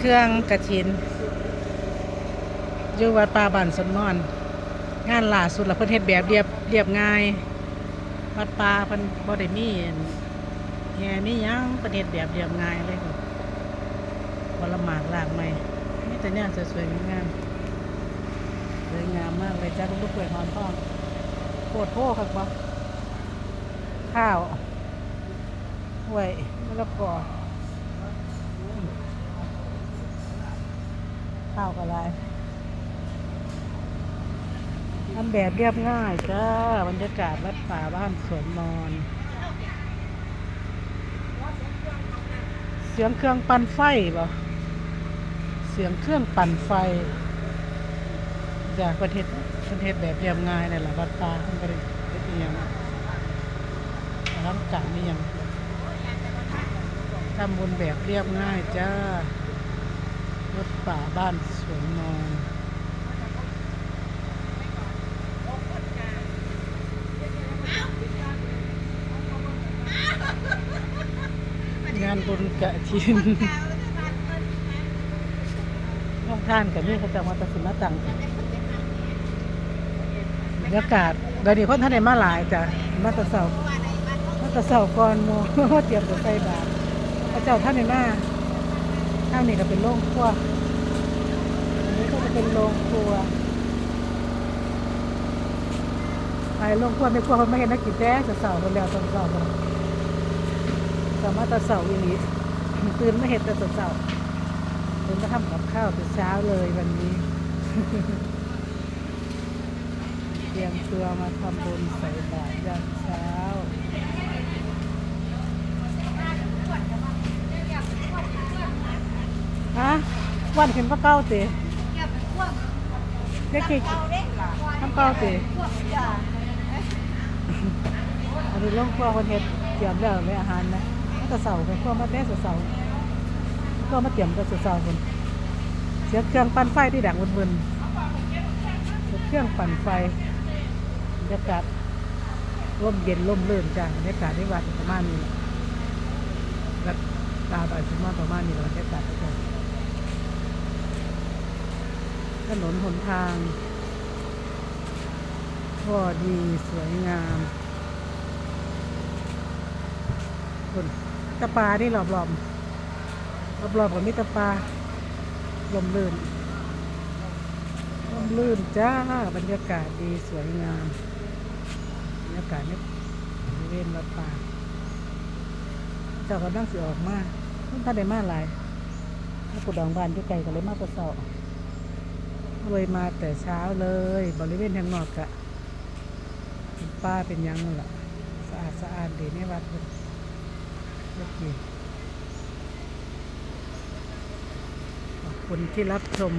เครื่องกระถินอยู่วัดป่าบ้านสนมอน งานล่าสุดละเพิ่นเฮ็ดแบบเรียบเรียบง่าย วัดป่าเพิ่นบ่ได้มีแห่มีหยังเพิ่นเฮ็ดแบบเรียบง่ายเลยค่ะบ่ละหมากลากไม้มีแต่แนวสวยๆงามสวยงามมากเลยจ้าลูกกล้วยหอมทองโคตรโพครับบ่ข้าวห้วยมะละกอ ข้าวอะไรทำแบบเรียบง่ายจ้าบรรยากาศวัดป่าบ้านสวนมอน เสียงเครื่องปั่นไฟบ่เสียงเครื่องปั่นไฟ จากประเทศประเทศแบบเรียบง่ายนี่แหละวัดป่ามันก็ได้เอหยังรักการนี่ยังทำบุญแบบเรียบง่ายจ้า วัดป่าบ้านสวนมอนงานบุญกะทินห้องท่านกับนี่เขาจะมาตัดสินมาตังบรรยากาศเดี๋ยวนี้คนท่านได้มาหลายจ้ะมาแตะเสามาแตะเสาก่อนโมเตรียมตัวใส่บาตรพระเจ้าท่านในหน้า ข้างนี้ก็เป็นโรงครัวอันนี้ก็จะเป็นโรงครัวไปโรงครัวไม่ครัวเขาไม่เห็นนักกินแด้จะเสาคนแล้วตอนเสาร์คนสามารถตะเสาอีนี้ตื่นไม่เห็นแต่ตอนเสาร์ตื่นมาทำกับข้าวแต่เช้าเลยวันนี้ เตรียมตัวมาทำบุญใส่บาตรยามเช้า ฮะวันขึ้นพระเก้าตีเด็กกี่ทำเก้าตีอันนี้ลงครัวคนเฮ็ดเตรียมแล้วเลยอาหารนะมันก็เสาเป็นครัวมาแต่เสาๆก็มาเตรียมก็เสาๆคนเสียเครื่องปั่นไฟที่ดังวนๆเสียเครื่องปั่นไฟบรรยากาศร่มเย็นร่มรื่นจังบรรยากาศที่วัดประมาณนี้วัดตาบานสมมาประมาณนี้แหละบรรยากาศทุกคน ถนนหนทางก็ดีสวยงามคนตะปานี่รอบๆรอบรอบๆกับมิตรปลาลมลื่นลมลื่นจ้า บรรยากาศดีสวยงาม บรรยากาศนี่บริเวณวัดป่าเจ้าก็นั่งสิออกมาต้นได้มาหลายถ้ากูดองบานอยู่ไกลก็เลยมาประเสา เลยมาแต่เช้าเลย บริเวณทางนอกกะป้าเป็นยังนั่นล่ะสะอาดสะอาดดีในวัดเลยโอเคขอบคุณที่รับชม